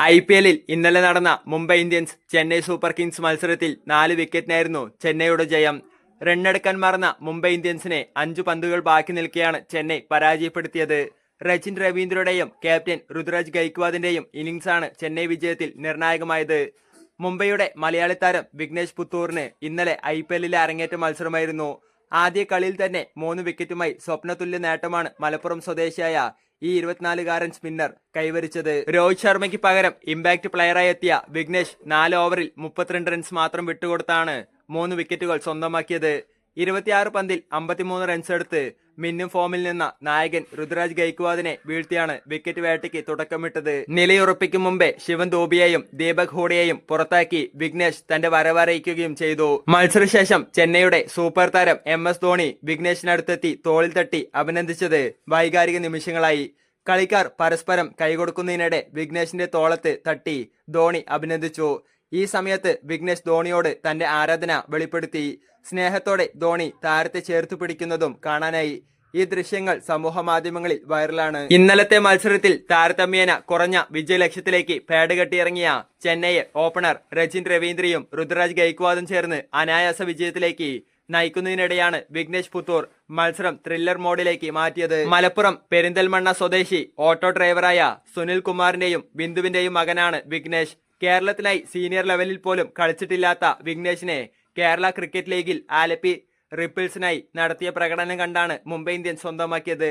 I P എല്ലിൽ ഇന്നലെ നടന്ന Mumbai Indians Chennai Super Kings മത്സരത്തിൽ നാല് വിക്കറ്റിനായിരുന്നു ചെന്നൈയുടെ ജയം. റണ്ണെടുക്കാൻ മറന്ന മുംബൈ ഇന്ത്യൻസിനെ അഞ്ചു പന്തുകൾ ബാക്കി നിൽക്കെയാണ് ചെന്നൈ പരാജയപ്പെടുത്തിയത്. രജിൻ രവീന്ദ്രയുടെയും ക്യാപ്റ്റൻ ഋതുരാജ് ഗൈക്വാദിന്റെയും ഇന്നിംഗ്സാണ് ചെന്നൈ വിജയത്തിൽ നിർണായകമായത്. മുംബൈയുടെ മലയാളി താരം വിഘ്നേഷ് പുത്തൂറിന് ഇന്നലെ ഐ പി എല്ലിലെ അരങ്ങേറ്റ മത്സരമായിരുന്നു. ആദ്യ കളിയിൽ തന്നെ മൂന്ന് വിക്കറ്റുമായി സ്വപ്നതുല്യ നേട്ടമാണ് മലപ്പുറം സ്വദേശിയായ ഈ ഇരുപത്തിനാലുകാരൻ സ്പിന്നർ കൈവരിച്ചത് രോഹിത് ശർമ്മയ്ക്ക് പകരം ഇമ്പാക്ട് പ്ലെയറായി എത്തിയ വിഘ്നേഷ് നാല് ഓവറിൽ മുപ്പത്തിരണ്ട് റൺസ് മാത്രം വിട്ടുകൊടുത്താണ് മൂന്ന് വിക്കറ്റുകൾ സ്വന്തമാക്കിയത്. ഇരുപത്തിയാറ് പന്തിൽ അമ്പത്തിമൂന്ന് റൺസ് എടുത്ത് മിന്നും ഫോമിൽ നിന്ന നായകൻ ഋതുരാജ് ഗൈക്വാദിനെ വീഴ്ത്തിയാണ് വിക്കറ്റ് വേട്ടയ്ക്ക് തുടക്കമിട്ടത്. നിലയുറപ്പിക്കും മുമ്പേ ശിവൻ ദോബിയെയും ദീപക് ഹൂഡയെയും പുറത്താക്കി വിഘ്നേഷ് തന്റെ വരവറിയിക്കുകയും ചെയ്തു. മത്സരശേഷം ചെന്നൈയുടെ സൂപ്പർ താരം എം എസ് ധോണി വിഘ്നേഷിനടുത്തെത്തി തോളിൽ തട്ടി അഭിനന്ദിച്ചത് വൈകാരിക നിമിഷങ്ങളായി. കളിക്കാർ പരസ്പരം കൈകൊടുക്കുന്നതിനിടെ വിഘ്നേഷിന്റെ തോളത്ത് തട്ടി ധോണി അഭിനന്ദിച്ചു. ഈ സമയത്ത് വിഘ്നേഷ് ധോണിയോട് തന്റെ ആരാധന വെളിപ്പെടുത്തി. സ്നേഹത്തോടെ ധോണി താരത്തെ ചേർത്ത് പിടിക്കുന്നതും കാണാനായി. ഈ ദൃശ്യങ്ങൾ സമൂഹ മാധ്യമങ്ങളിൽ വൈറലാണ്. ഇന്നലത്തെ മത്സരത്തിൽ താരതമ്യേന കുറഞ്ഞ വിജയലക്ഷ്യത്തിലേക്ക് പാഡ് കെട്ടിയിറങ്ങിയ ചെന്നൈയെ ഓപ്പണർ രജിൻ രവീന്ദ്രയും ഋതുരാജ് ഗൈക്വാദും ചേർന്ന് അനായാസ വിജയത്തിലേക്ക് നയിക്കുന്നതിനിടെയാണ് വിഘ്നേഷ് പുത്തൂർ മത്സരം ത്രില്ലർ മോഡിലേക്ക് മാറ്റിയത്. മലപ്പുറം പെരിന്തൽമണ്ണ സ്വദേശി ഓട്ടോ ഡ്രൈവറായ സുനിൽ കുമാറിന്റെയും ബിന്ദുവിന്റെയും മകനാണ് വിഘ്നേഷ്. കേരളത്തിനായി സീനിയർ ലെവലിൽ പോലും കളിച്ചിട്ടില്ലാത്ത വിഘ്നേഷിനെ കേരള ക്രിക്കറ്റ് ലീഗിൽ ആലപ്പി റിപ്പിൾസിനായി നടത്തിയ പ്രകടനം കണ്ടാണ് മുംബൈ ഇന്ത്യൻസ് സ്വന്തമാക്കിയത്.